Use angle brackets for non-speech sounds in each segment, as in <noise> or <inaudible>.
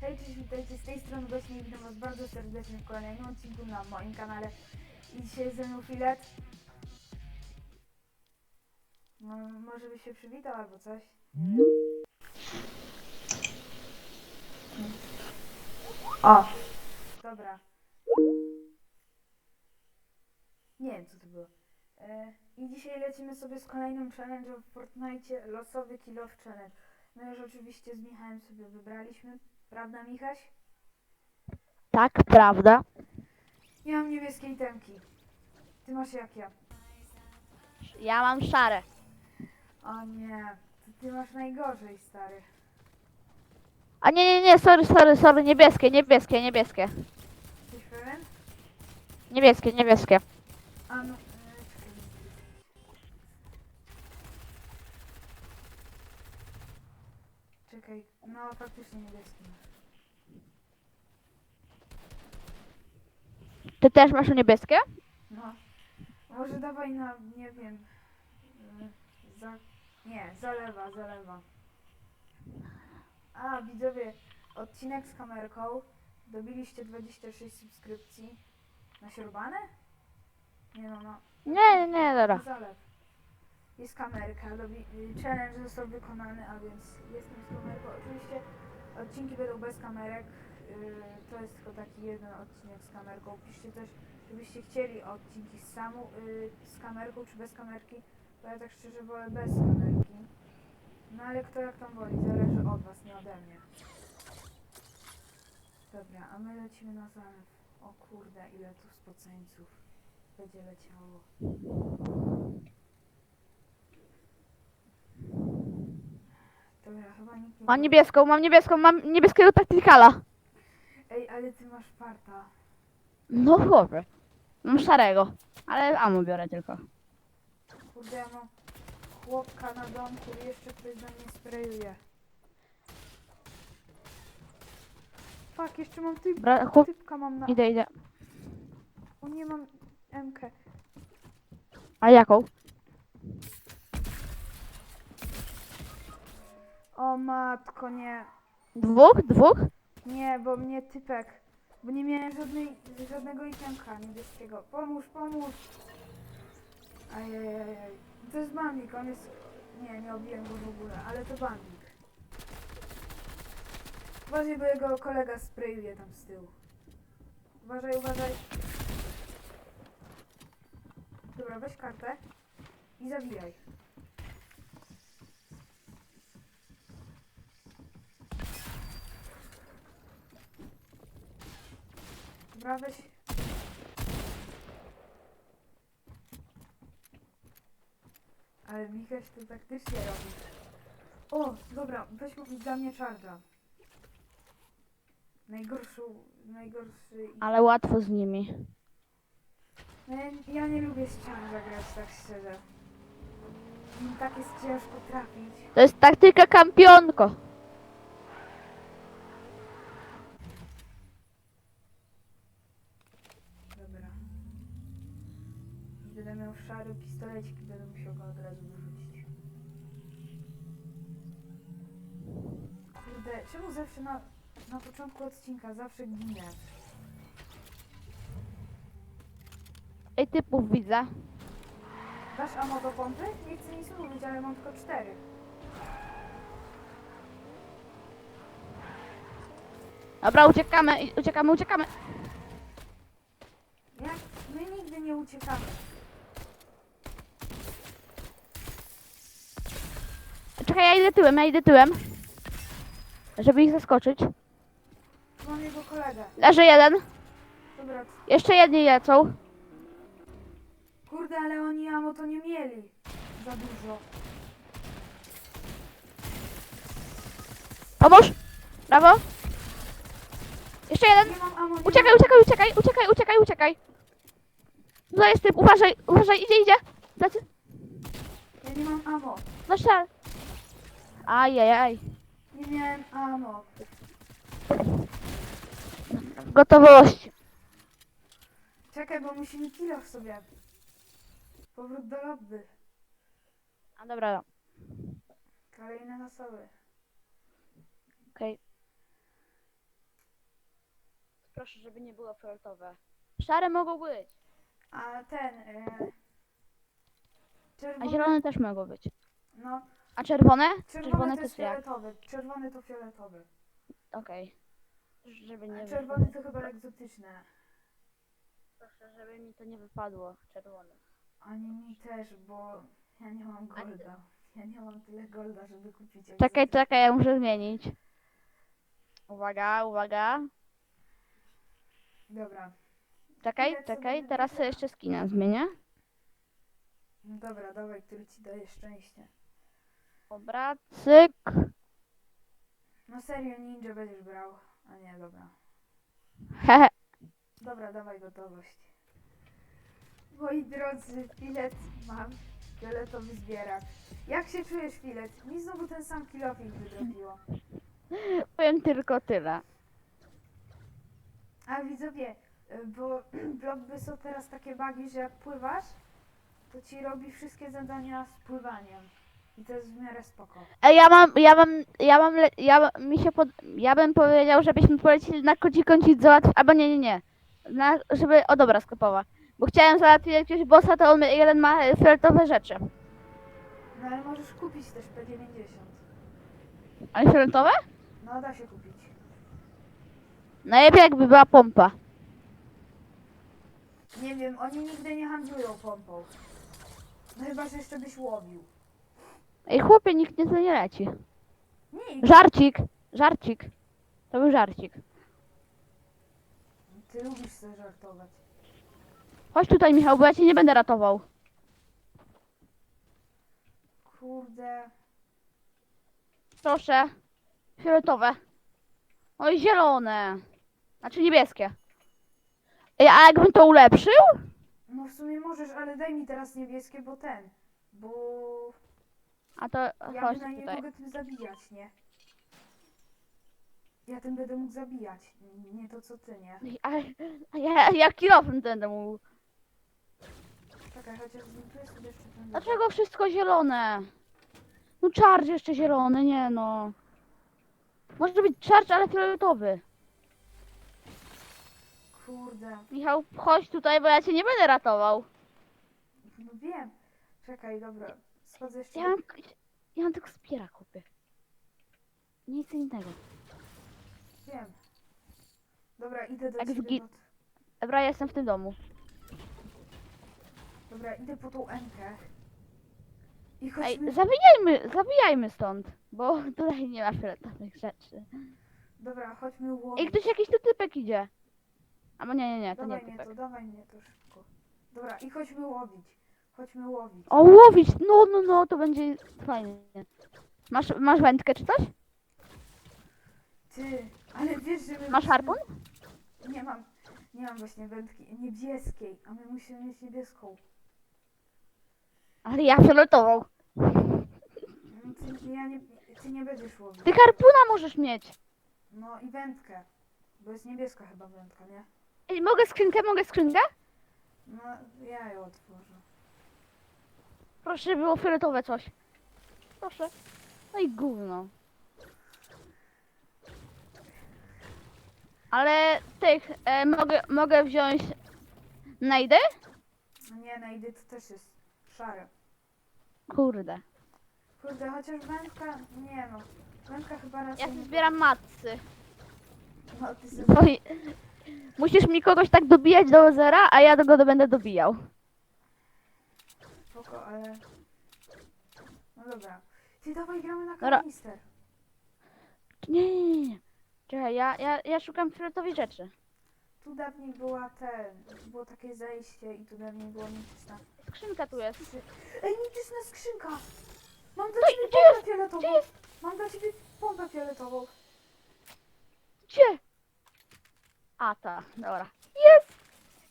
Hej, cześć, witajcie, z tej strony Gośnik, witam was bardzo serdecznie w kolejnym odcinku na moim kanale. I dzisiaj ze mną Filet. No, może by się przywitał albo coś. O! Dobra. Nie wiem co to było. E, I dzisiaj lecimy sobie z kolejnym challenge'em w Fortnite, losowy kill off challenge. My już oczywiście z Michałem sobie wybraliśmy. Prawda, Michaś? Tak, prawda. Ja mam niebieskie itemki. Ty masz jak ja. Ja mam szare. O nie, to ty masz najgorzej, stary. A nie, nie, nie, sorry, sorry, sorry, niebieskie, niebieskie, niebieskie. Jesteś pewien? Niebieskie, niebieskie. A no, e, czekaj. Czekaj, no faktycznie niebieskie masz. Ty też masz niebieskie? No. Może dawaj na, nie wiem. e, Za, nie, zalewa, zalewa. A, widzowie, odcinek z kamerką. Dobiliście 26 subskrypcji. Na siorbane? Nie no, no. Nie, nie, nie, na dobra. zalew. Jest kamerka, dobi, y, challenge został wykonany, a więc jestem z kamerką. Oczywiście odcinki będą bez kamerek. Y, To jest tylko taki jeden odcinek z kamerką. Piszcie też, gdybyście chcieli odcinki z samą, y, z kamerką czy bez kamerki, bo ja tak szczerze wolę bez kamerki. No ale kto jak tam woli, zależy od was, nie ode mnie. Dobra, a my lecimy na zalew. O kurde, ile tu spoceńców będzie leciało. Dobra, chyba nikt nie... Mam niebieską, mam niebieską, mam niebieskiego taktykala. Ej, ale ty masz farta. No chłopie. Mam szarego. Ale amo biorę tylko. Kurde, ja mam chłopka na domku i jeszcze ktoś do mnie sprayuje. Fuck, jeszcze mam typ, Bra, chłop, typka mam na... idę, idę. O nie mam MK. A jaką? O matko, nie. Dwóch? Dwóch? Nie, bo mnie typek. Bo nie miałem żadnej, żadnego itemka niebieskiego. Pomóż, pomóż. Ajajajaj. To jest bandik, on jest... Nie, nie obiłem go w ogóle, ale to bandik. Uważaj, bo jego kolega sprayuje tam z tyłu. Uważaj, uważaj. Dobra, weź kartę i zawijaj. Dobra, weź. Ale Michaś to taktycznie robi. O, dobra, weź mu- dla mnie czarda. Najgorszą, najgorszy... Ale łatwo z nimi. No ja, ja nie lubię z czarda grać, tak szczerze. Tak jest ciężko trafić. To jest taktyka kampionko. Dobra. I szary pistolecik i będę musiał go od razu wyrzucić. Kurde, czemu zawsze na, na początku odcinka zawsze ginę? Ej, typów widzę. Dasz ammo do pompy? Nie chcę nic mówić, ale mam tylko cztery. Dobra, uciekamy, uciekamy, uciekamy. Jak? My nigdy nie uciekamy. Czekaj, ja idę tyłem, ja idę tyłem. Żeby ich zaskoczyć. Mam jego kolegę. Leży jeden. Dobra, Jeszcze jedni lecą. kurde, ale oni ammo to nie mieli. Za dużo. Pomóż! Brawo! Jeszcze jeden! Nie mam ammo, nie Uciekaj, mam... uciekaj, uciekaj, uciekaj, uciekaj, uciekaj! Tutaj jest typ, uważaj, uważaj, idzie, idzie! Plecy, Ja nie mam ammo. na szal! Ajajaj. Nie miałem ammo. Gotowość. Czekaj, bo musimy kilof sobie. Powrót do lobby. A dobra, Kolejne nasoły. okej. proszę, żeby nie było fioletowe. Szare mogą być. A ten... E, A czerwony... zielone też mogą być. No, A czerwone? czerwony to jest jak? fioletowy. Czerwony to fioletowy. Okej. Żeby nie A czerwony to chyba egzotyczne. Proszę, żeby mi to nie wypadło. Czerwone. Ani mi też, bo ja nie mam golda. Ja nie mam tyle golda, żeby kupić Czekaj, egzotyczne. czekaj, ja muszę zmienić. Uwaga, uwaga. Dobra. Czekaj, Ile czekaj, teraz sobie jeszcze skina zmienię. Dobra, dawaj, który ci daje szczęście. Dobra, cyk. No serio, ninja będziesz brał. A nie, dobra. Hehe. <laughs> Dobra, dawaj gotowość. Moi drodzy, filet mam. Fioletowy zbierak. Jak się czujesz, filet? Mi znowu ten sam kilofik wydrobiło. Powiem tylko tyle. A widzowie, y, bo <clears throat> Blockby są teraz takie bugi, że jak pływasz, to ci robi wszystkie zadania z pływaniem. I to jest w miarę spoko. Ej, ja mam, ja mam, ja mam, le- ja mi się pod, ja bym powiedział, żebyśmy polecili na kodzi kącik załatwić, albo nie, nie, nie. Na, żeby, o dobra, sklepowa. Bo chciałem załatwić jakiegoś bossa, to on mi- jeden ma e, fioletowe rzeczy. No ale możesz kupić też P90. Ale fioletowe? No da się kupić. Najlepiej jakby była pompa. Nie wiem, oni nigdy nie handlują pompą. No chyba, że jeszcze byś łowił. Ej, chłopie, nikt nie, nie leci. Nikt. Żarcik, żarcik. To był żarcik. Ty lubisz sobie żartować. Chodź tutaj, Michał, bo ja cię nie będę ratował. Kurde. Proszę. Fioletowe. Oj, zielone. Znaczy niebieskie. Ej, a jakbym to ulepszył? No w sumie możesz, ale daj mi teraz niebieskie, bo ten. Bo A to ja chodź bynajmniej tutaj. mogę tym zabijać, nie? Ja tym będę mógł zabijać. Nie to co ty, nie? A, a ja, ja kilofem będę mógł. Czekaj, chociaż zmontuję sobie jeszcze ten. Dlaczego wszystko zielone? No charge jeszcze zielony, nie no. Może być charge, ale fioletowy. Kurde. Michał, chodź tutaj, bo ja cię nie będę ratował. No wiem. Czekaj, dobra. Ja mam, ja mam tylko spiera, chłopie. Nic innego. Wiem. Dobra, idę do Jak ciebie. Pod... Dobra, ja jestem w tym domu. Dobra, idę po tą Enkę. I Ej, chodźmy. zabijajmy, zabijajmy stąd, bo <laughs> tutaj nie ma fioletowych rzeczy. Dobra, chodźmy Ej, łowić. ktoś jakiś tu typek idzie. Albo nie, nie, nie, to nie Dawaj mnie typek. to, dawaj mnie to szybko. Dobra, i chodźmy łowić. Chodźmy łowić. O, łowić! No, no, no, to będzie fajnie. Masz, masz wędkę czy coś? Ty, ale wiesz, że my Masz harpun? Nie mam. Nie mam właśnie wędki niebieskiej, a my musimy mieć niebieską. Ale ja fioletową. Mm, Ty, ja nie, ty nie będziesz łowił. Ty harpuna możesz mieć. No i wędkę. Bo jest niebieska chyba wędka, nie? Ej, mogę skrzynkę, mogę skrzynkę? No, ja ją otworzę. Proszę, żeby było fioletowe coś. Proszę. No i gówno. Ale tych, e, mogę, mogę wziąć najdy? No nie, na idy to też jest szare. Kurde. Kurde, chociaż wędka, nie no. Wędka chyba raczej Ja nie... sobie zbieram matcy. No, ty sobie... Bo <laughs> Musisz mi kogoś tak dobijać do zera, a ja go będę dobijał. Spoko, ale... No dobra. Ty dawaj gramy na Dobra. kanister. Nie, nie, nie, nie. Czekaj, ja, ja, ja szukam fioletowej rzeczy. Tu dawniej była ten... Było takie zejście i tu dawniej była mityczna... Skrzynka tu jest. Ej, mityczna skrzynka! Mam dla Oj, ciebie gdzie pompę fioletową! Gdzie jest? Mam dla ciebie pompę fioletową. Gdzie? A, ta, dobra. Jest!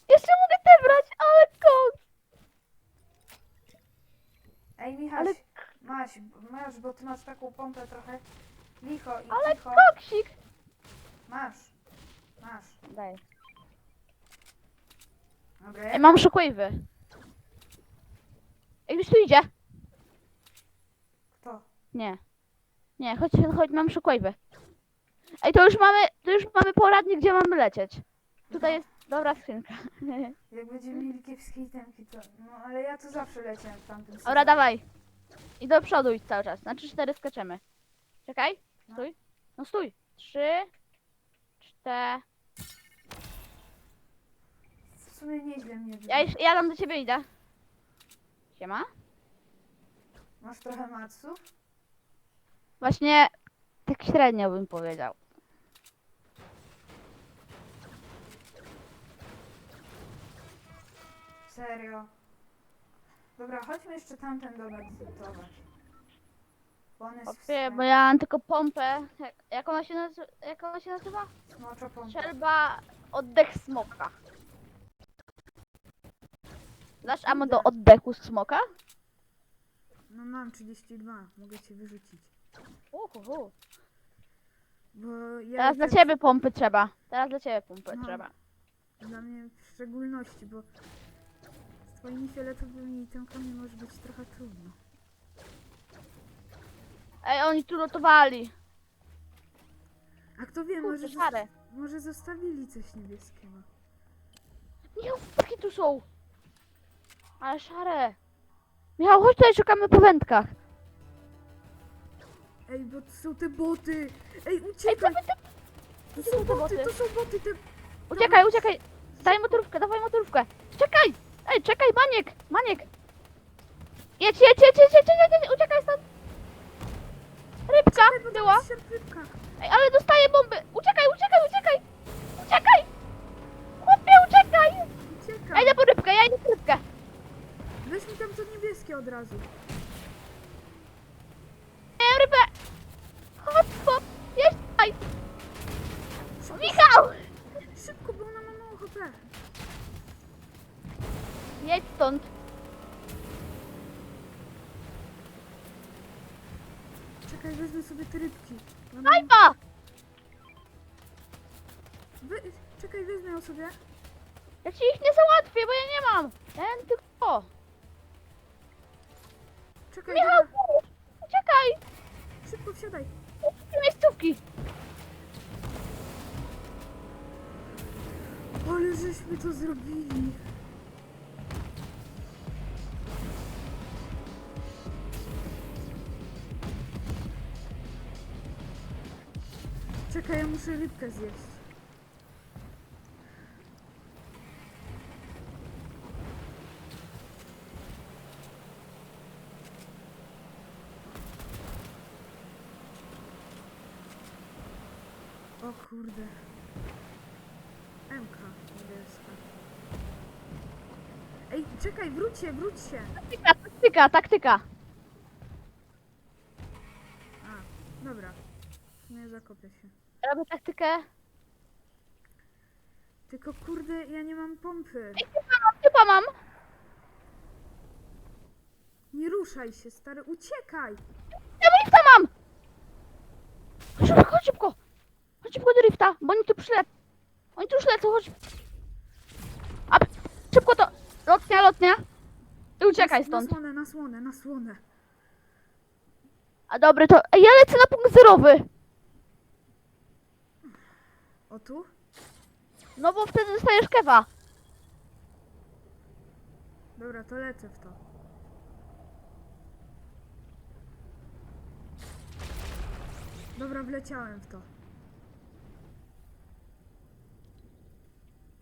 Jeszcze mogę te brać, ale kok! Ej, Michał, Ale- masz, masz, bo ty masz taką pompę trochę licho i Ale cicho. koksik! Masz, masz. Daj. Dobra, Ej, mam shockwave'y. Ej, ktoś tu idzie? Kto? Nie. Nie, chodź, chodź, mam shockwave'y. Ej, to już mamy, to już mamy poradnik, gdzie mamy lecieć. Tutaj jest dobra skrzynka. <laughs> Jak będziemy mieli kiepskie itemki, to... No, ale ja to zawsze leciałem w tamtym Dobra, sezonie. dawaj. I do przodu idź cały czas. Na 3-4 skaczemy. Czekaj. No. Stój. No stój. 3, 4. W sumie nieźle mnie Ja, już- ja tam do ciebie idę. Siema. Masz trochę matsów? Właśnie tak średnio bym powiedział. Serio? Dobra, chodźmy jeszcze tamten domek zlutować. Bo on jest w Opie, bo ja mam tylko pompę. Jak, jak, ona się nazywa, jak ona się nazywa? Strzelba oddech smoka. Dasz ammo do oddechu smoka? No mam 32, mogę cię wyrzucić. Uhuhu. Bo ja Teraz dla ciebie pompy trzeba. Teraz dla ciebie pompy No. trzeba. Dla mnie w szczególności, bo z twoimi fioletowymi itemkami może być trochę trudno. Ej, oni tu lotowali. A kto wie, Kurde, może, szare. zos- może zostawili coś niebieskiego. Michał, takie tu są. Ale szare. Michał, chodź tutaj, szukamy po wędkach. Ej, bo to są te boty! Ej, uciekaj! To są te boty, boty? to są boty! Te... Uciekaj, uciekaj. Daj motorówkę, dawaj motorówkę. Czekaj. Ej, czekaj, maniek, maniek. Jedź, jedź, jedź, jedź, jedź, jedź, jedź. uciekaj stąd. Rybka Ej, była. Ej, ale dostaję bomby. Uciekaj, uciekaj, uciekaj. Uciekaj. Chłopie, uciekaj. Uciekaj! Ja idę po rybkę, ja idę po rybkę. Weź mi tam to niebieskie od razu. Czekaj, wezmę sobie te rybki. Snajpa. Wy... Czekaj, wezmę ją sobie. Ja ci ich nie załatwię, bo ja nie mam. Mam tylko... Czekaj, Michał, dobra. uciekaj. Szybko wsiadaj. Te miejscówki. Ale żeśmy to zrobili. Czekaj, ja muszę rybkę zjeść. O kurde. MK niebieska. Ej, czekaj, wróćcie, wróćcie. Taktyka, taktyka, taktyka. A, dobra. Nie zakopię się. Robię taktykę. Tylko kurde, ja nie mam pompy. Typa mam, typa mam. Nie ruszaj się, stary, uciekaj! Ja drifta mam. Chodź szybko, chodź szybko. Chodź szybko do drifta, bo oni tu przylecą. Oni tu już lecą, chodź. A, szybko to. Lotnia, lotnia. I uciekaj Na stąd. słonę, na słonę, na słonę. A dobry to... Ej, ja lecę na punkt zerowy. O tu? No bo wtedy dostajesz kewa. Dobra, to lecę w to. Dobra, wleciałem w to.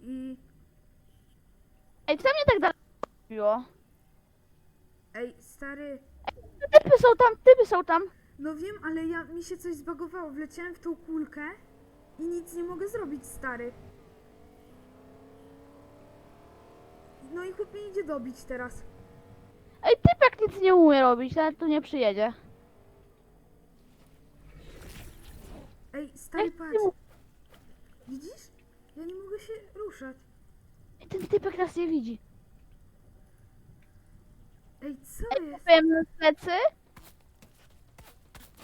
I... Ej, co mnie tak dalej robiło? Ej, stary, Typy są tam, typy są tam. no wiem, ale ja mi się coś zbagowało. Wleciałem w tą kulkę i nic nie mogę zrobić, stary. No i chłop mnie idzie dobić teraz. Ej, typek nic nie umie robić, nawet tu nie przyjedzie. Ej, stary, Ej, patrz. tył. Widzisz? Ja nie mogę się ruszać. Ej, ten typek nas nie widzi. Ej, co Ej, jest? na plecy.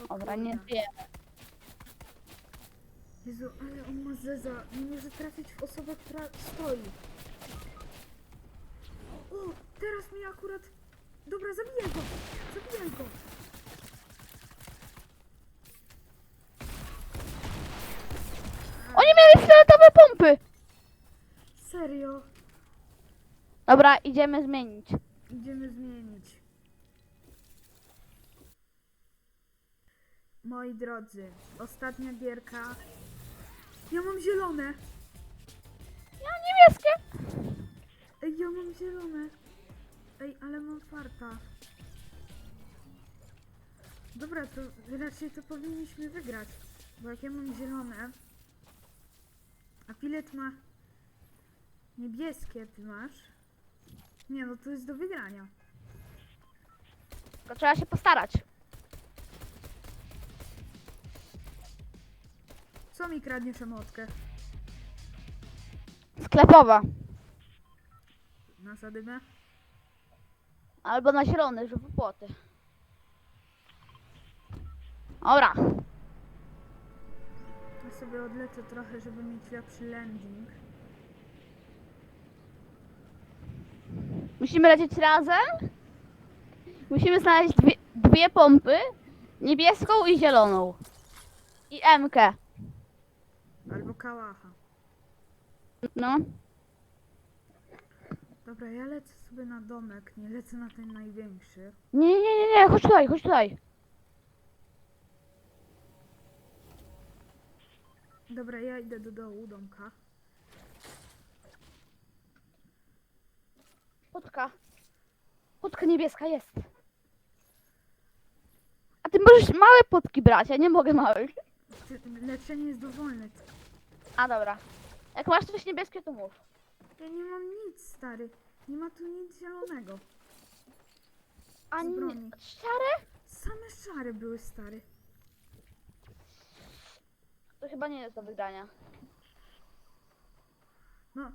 O Dobra, nie kurde. Jezu, ale on ma zeza. Nie może trafić w osobę, która stoi. O, teraz mi akurat... Dobra, zabijaj go! Zabijaj go! Oni mieli fioletowe pompy. Serio? Dobra, idziemy zmienić. Idziemy zmienić. Moi drodzy, ostatnia gierka. Ja mam zielone. Ja niebieskie. Ej, ja mam zielone. Ej, ale mam farta. Dobra, to raczej to powinniśmy wygrać. Bo jak ja mam zielone, a Pilet ma niebieskie, ty masz. Nie no, to jest do wygrania. Tylko trzeba się postarać. Co mi kradniesz emotkę? Sklepowa. Na zadymę? Albo na zielony, żeby płoty. Dobra. Ja sobie odlecę trochę, żeby mieć lepszy landing. Musimy lecieć razem. Musimy znaleźć dwie, dwie pompy. Niebieską i zieloną. I MK. Kałacha. No. Dobra, ja lecę sobie na domek, nie lecę na ten największy. Nie, nie, nie, nie, chodź tutaj, chodź tutaj. Dobra, ja idę do dołu domka. Potka. Potka niebieska jest. A ty możesz małe potki brać, ja nie mogę małych. Ty, leczenie jest dowolne. A dobra. Jak masz coś niebieskie, to mów. Ja nie mam nic, stary. Nie ma tu nic zielonego. A Z nie, szare? Same szare były, stary. To chyba nie jest do wygrania. No,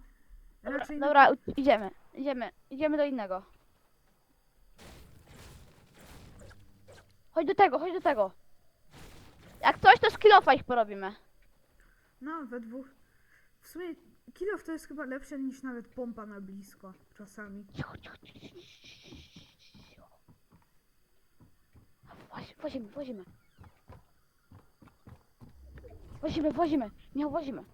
Dobra, raczej... dobra, u- idziemy, idziemy, idziemy do innego. Chodź do tego, chodź do tego. Jak coś, to skillofa ich porobimy. No, we dwóch. W sumie kilof to jest chyba lepsze niż nawet pompa na blisko. Czasami. Cicho, cicho, cicho, cicho, nie wozimy.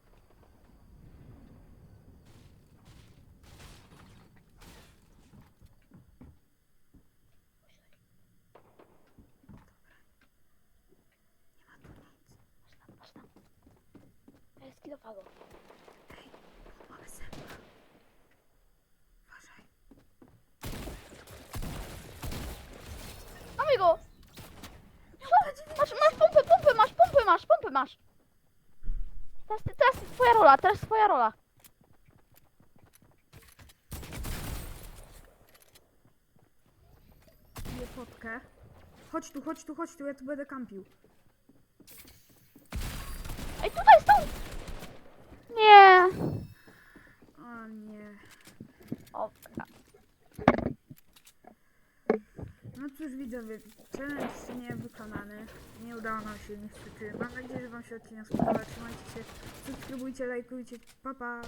Masz tam, masz tam. To jest kilofago. Ale zęba. Uważaj. Mamy go! Masz, masz pompy, pompy masz, pompy masz, pompy masz. Teraz, ty- teraz twoja rola, teraz twoja rola. Biję potkę. Chodź tu, chodź tu, chodź tu, ja tu będę kampił. Ej, tutaj są! Nie. O nie. O, No cóż widzowie, challenge nie wykonany. Nie udało nam się niestety. Mam nadzieję, że wam się odcinek spodobał. Trzymajcie się, subskrybujcie, lajkujcie. Pa pa!